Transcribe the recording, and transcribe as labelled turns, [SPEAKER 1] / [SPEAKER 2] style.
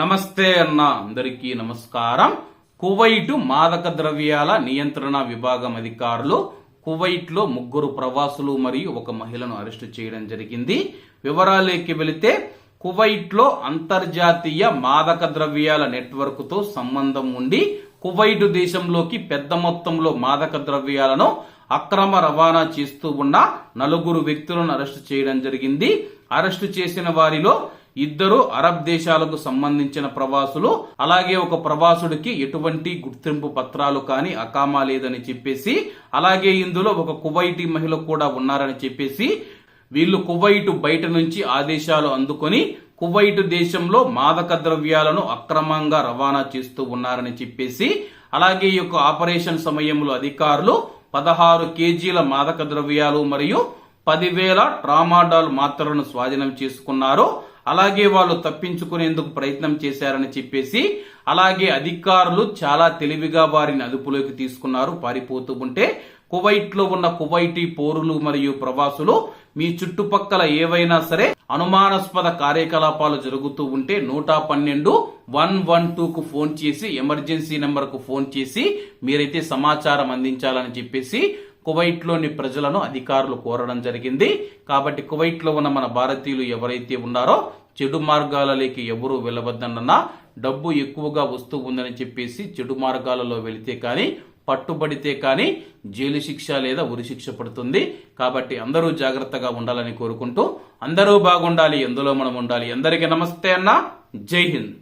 [SPEAKER 1] నమస్తే అన్న అందరికీ నమస్కారం. కువైట్ మాదక ద్రవ్యాల నియంత్రణ విభాగం అధికారులు కువైట్లో ముగ్గురు ప్రవాసులు మరియు ఒక మహిళను అరెస్టు చేయడం జరిగింది. వివరాలేకి వెళితే కువైట్లో అంతర్జాతీయ మాదక ద్రవ్యాల నెట్వర్క్తో సంబంధం ఉండి కువైట్ దేశంలోకి పెద్ద మొత్తంలో మాదక ద్రవ్యాలను అక్రమ రవాణా చేస్తూ ఉన్న నలుగురు వ్యక్తులను అరెస్టు చేయడం జరిగింది. అరెస్టు చేసిన వారిలో ఇద్దరు అరబ్ దేశాలకు సంబంధించిన ప్రవాసులు అలాగే ఒక ప్రవాసుడికి ఎటువంటి గుర్తింపు పత్రాలు కానీ అకామా లేదని చెప్పేసి అలాగే ఇందులో ఒక కువైటీ మహిళ కూడా ఉన్నారని చెప్పేసి వీళ్ళు కువైట్ బయట నుంచి ఆదేశాలు అందుకొని కువైట్ దేశంలో మాదక ద్రవ్యాలను అక్రమంగా రవాణా చేస్తూ ఉన్నారని చెప్పేసి అలాగే ఈ యొక్క ఆపరేషన్ సమయంలో అధికారులు పదహారు కేజీల మాదక ద్రవ్యాలు మరియు పదివేల ట్రామాడాల్ మాత్రలను స్వాధీనం చేసుకున్నారు. అలాగే వాళ్ళు తప్పించుకునేందుకు ప్రయత్నం చేశారని చెప్పేసి అలాగే అధికారులు చాలా తెలివిగా వారిని అదుపులోకి తీసుకున్నారు. పారిపోతూ ఉంటే కువైట్లో ఉన్న కువైటీ పోరులు మరియు ప్రవాసులు మీ చుట్టుపక్కల ఏవైనా సరే అనుమానాస్పద కార్యకలాపాలు జరుగుతూ ఉంటే నూట పన్నెండు వన్ వన్ టూకు ఫోన్ చేసి ఎమర్జెన్సీ నెంబర్కు ఫోన్ చేసి మీరైతే సమాచారం అందించాలని చెప్పేసి కువైట్లోని ప్రజలను అధికారులు కోరడం జరిగింది. కాబట్టి కువైట్లో ఉన్న మన భారతీయులు ఎవరైతే ఉన్నారో చెడు మార్గాలలోకి ఎవరూ వెళ్ళవద్దన్న డబ్బు ఎక్కువగా వస్తూ ఉందని చెప్పేసి చెడు మార్గాలలో వెళితే కానీ పట్టుబడితే కానీ జైలు శిక్ష లేదా ఉరి శిక్ష పడుతుంది. కాబట్టి అందరూ జాగ్రత్తగా ఉండాలని కోరుకుంటూ అందరూ బాగుండాలి ఎందులో మనం ఉండాలి. అందరికీ నమస్తే అన్న. జై హింద్.